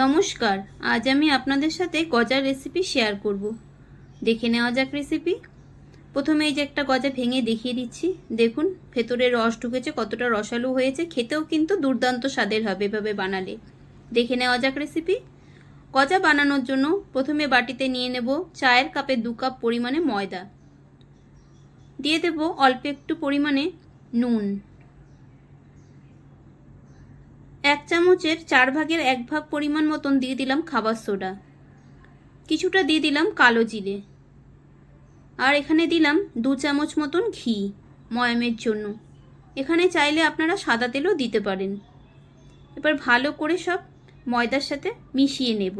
নমস্কার, আজ আমি আপনাদের সাথে গজার রেসিপি শেয়ার করব। দেখে নেওয়া যাক রেসিপি প্রথমে এই যে একটা গজা ভেঙে দেখিয়ে দিচ্ছি। দেখুন, ভেতরে রস ঢুকেছে, কতটা রসালো হয়েছে। খেতেও কিন্তু দুর্দান্ত স্বাদের হবে এভাবে বানালে। দেখে নেওয়া যাক রেসিপি গজা বানানোর জন্য প্রথমে বাটিতে নিয়ে নেব চায়ের কাপে দু কাপ পরিমাণে ময়দা। দিয়ে দেব অল্প একটু পরিমাণে নুন। এক চামচের চার ভাগের এক ভাগ পরিমাণ মতন দিয়ে দিলাম খাবার সোডা। কিছুটা দিয়ে দিলাম কালো জিরে। আর এখানে দিলাম দু চামচ মতন ঘি ময়ামের জন্য। এখানে চাইলে আপনারা সাদা তেলও দিতে পারেন। এবার ভালো করে সব ময়দার সাথে মিশিয়ে নেব।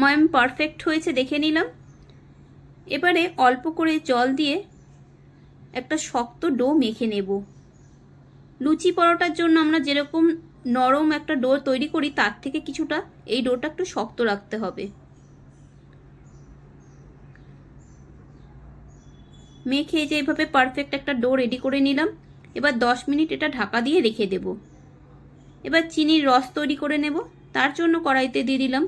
ময়াম পারফেক্ট হয়েছে দেখে নিলাম। এবারে অল্প করে জল দিয়ে একটা শক্ত ডো মেখে নেব। লুচি পরোটার জন্য আমরা যেরকম নরম একটা ডো তৈরি করি, তার থেকে কিছুটা এই ডোটা একটু শক্ত রাখতে হবে। মেখে যে এইভাবে পারফেক্ট একটা ডো রেডি করে নিলাম। এবার দশ মিনিট এটা ঢাকা দিয়ে রেখে দেব। এবার চিনির রস তৈরি করে নেব। তার জন্য কড়াইতে দিয়ে দিলাম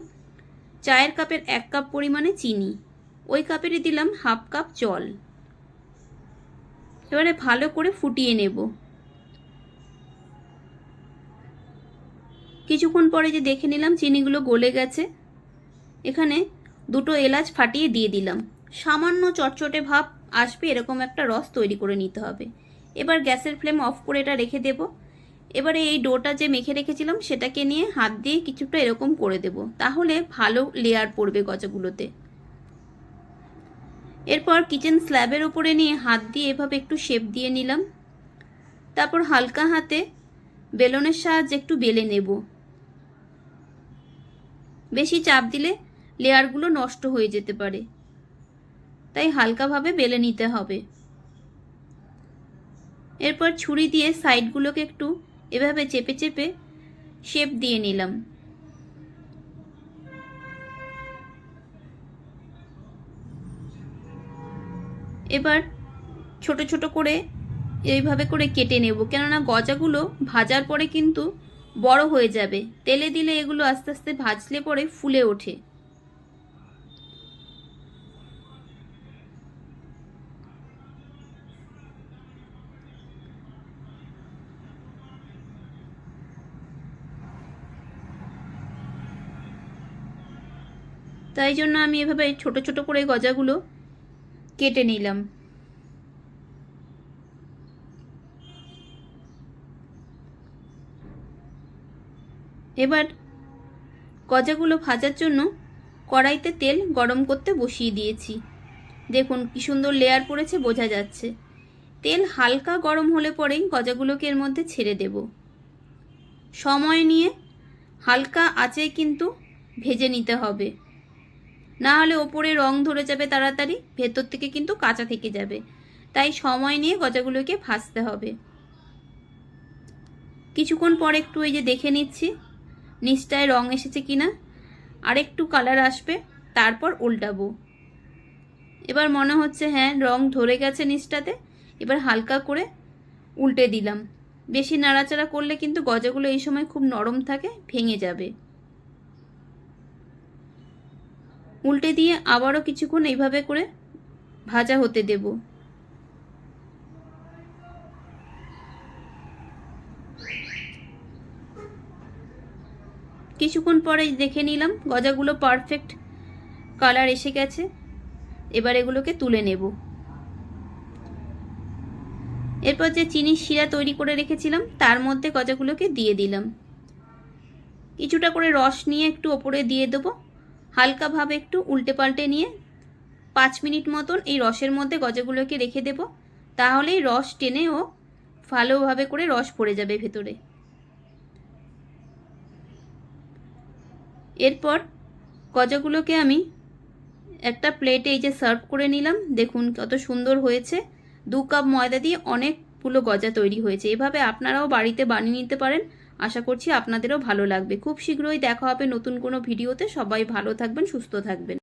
চায়ের কাপের এক কাপ পরিমাণে চিনি। ওই কাপেরই দিলাম হাফ কাপ জল। এবারে ভালো করে ফুটিয়ে নেব। কিছুক্ষণ পরে যে দেখে নিলাম চিনিগুলো গলে গেছে, এখানে দুটো এলাচ ফাটিয়ে দিয়ে দিলাম। সামান্য চটচটে ভাব আসবে এরকম একটা রস তৈরি করে নিতে হবে। এবার গ্যাসের ফ্লেম অফ করে এটা রেখে দেব। এবারে এই ডোটা যে মেখে রেখেছিলাম, সেটাকে নিয়ে হাত দিয়ে কিছুটা এরকম করে দেব। তাহলে ভালো লেয়ার পড়বে গজাগুলোতে। এরপর কিচেন স্ল্যাবের ওপরে নিয়ে হাত দিয়ে এভাবে একটু শেপ দিয়ে নিলাম। তারপর হালকা হাতে বেলনের সাহায্যে একটু বেলে নেব। বেশি চাপ দিলে লেয়ারগুলো নষ্ট হয়ে যেতে পারে। তাই হালকাভাবে বেলে নিতে হবে। এরপর ছুরি দিয়ে সাইডগুলোকে একটু এভাবে চেপে চেপে শেপ দিয়ে নিলাম। এবার ছোট ছোট করে এইভাবে করে কেটে নেব। কেননা গজাগুলো ভাজার পরে কিন্তু বড় হয়ে যাবে। তেলে দিলে এগুলো আস্তে আস্তে ভাজলে পরে ফুলে ওঠে। তাই জন্য আমি এভাবে ছোট ছোট করে গজাগুলো কেটে নিলাম। এবার গজাগুলো ভাজার জন্য কড়াইতে তেল গরম করতে বসিয়ে দিয়েছি। দেখুন কি সুন্দর লেয়ার পড়েছে, বোঝা যাচ্ছে। তেল হালকা গরম হলে পরেই গজাগুলোকে এর মধ্যে ছেড়ে দেব। সময় নিয়ে হালকা আঁচে কিন্তু ভেজে নিতে হবে। না হলে ওপরে রং ধরে যাবে তাড়াতাড়ি, ভেতর থেকে কিন্তু কাঁচা থেকে যাবে। তাই সময় নিয়ে গজাগুলোকে ভাজতে হবে। কিছুক্ষণ পর একটু এই যে দেখে নিচ্ছি, নিচটায় রং এসেছে কিনা। আর একটু কালার আসবে, তারপর উল্টাবো। এবার মনে হচ্ছে হ্যাঁ রং ধরে গেছে নিচটাতে। এবার হালকা করে উল্টে দিলাম। বেশি নাড়াচাড়া করলে কিন্তু গজাগুলো এই সময় খুব নরম থাকে, ভেঙে যাবে। উল্টে দিয়ে আবারও কিছুক্ষণ এইভাবে করে ভাজা হতে দেব। কিছুক্ষণ পরে দেখে নিলাম গজাগুলো পারফেক্ট কালার এসে গেছে। এবার এগুলোকে তুলে নেব। এরপর যে চিনির শিরা তৈরি করে রেখেছিলাম, তার মধ্যে গজাগুলোকে দিয়ে দিলাম। কিছুটা করে রস নিয়ে একটু ওপরে দিয়ে দেবো। হালকাভাবে একটু উল্টে পাল্টে নিয়ে পাঁচ মিনিট মতন এই রসের মধ্যে গজাগুলোকে রেখে দেব। তাহলেই রস টেনে ও ভালোভাবে করে রস পড়ে যাবে ভেতরে। এরপর গজাগুলোকে আমি একটা প্লেটে এই যে সার্ভ করে নিলাম। দেখুন কত সুন্দর হয়েছে। দু কাপ ময়দা দিয়ে অনেকগুলো গজা তৈরি হয়েছে। এভাবে আপনারাও বাড়িতে বানিয়ে নিতে পারেন। আশা করছি আপনাদেরও ভালো লাগবে। খুব শীঘ্রই দেখা হবে নতুন কোনো ভিডিওতে। সবাই ভালো থাকবেন, সুস্থ থাকবেন।